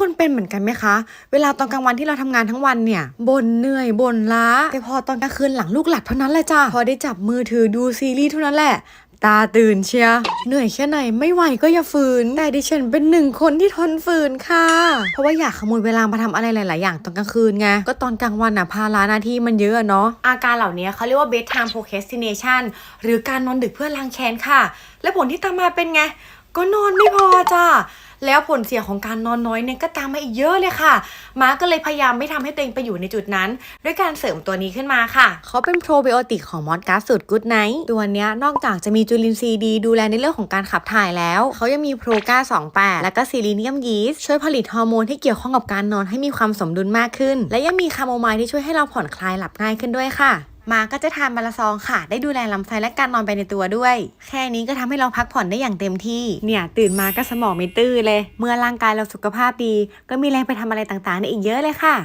คนเป็นเหมือนกันไหมคะ เวลาตอนกลางวันที่เราทำงานทั้งวันเนี่ยบ่นเหนื่อยบ่นล้า แต่พอตอนกลางคืนหลังลูกหลับเท่านั้นแหละจ้ะพอได้จับมือถือดูซีรีส์เท่านั้นแหละตาตื่นเชียร์เหนื่อยแค่ไหนไม่ไหวก็อย่าฝืน แต่ดิฉันเป็นหนึ่งคนที่ทนฝืนค่ะ เพราะว่าอยากขโมยเวลามาทำอะไรหลาย ๆ อย่างตอนกลางคืนไง ก็ตอนกลางวันน่ะภาระหน้าที่มันเยอะอะเนาะ อาการเหล่านี้เขาเรียกว่า bedtime procrastination หรือการนอนดึกเพื่อล้างแค้นค่ะ และผลที่ตามมาเป็นไง ก็นอนไม่พอจ้า แล้วผลเสียของการนอนน้อยเนี่ยก็ตามมาอีกเยอะเลยค่ะม้าก็เลยพยายามไม่ทำให้ตัวเองไปอยู่ในจุดนั้น ด้วยการเสริมตัวนี้ขึ้นมาค่ะ เขาเป็นโปรไบโอติกของมอสกาสูตรกูดไนท์ตัวเนี้ยนอกจากจะมีจุลินทรีย์ดีดูแลในเรื่องของการขับถ่ายแล้ว เขายังมีโปรกา28 และก็ซิลิเนียมยีสต์ช่วยผลิตฮอร์โมนที่เกี่ยวข้องกับการนอนให้มีความสมดุลมากขึ้น และยังมีคาโมไมล์ที่ช่วยให้เราผ่อนคลายหลับง่ายขึ้นด้วยค่ะ มาก็จะทานมาละซองค่ะ ได้ดูแลลำไส้และการนอนไปในตัวด้วย แค่นี้ก็ทำให้เราพักผ่อนได้อย่างเต็มที่ เนี่ย ตื่นมาก็สมองไม่ตื้อเลย เมื่อร่างกายเราสุขภาพดี ก็มีแรงไปทำอะไรต่างๆได้อีกเยอะเลยค่ะ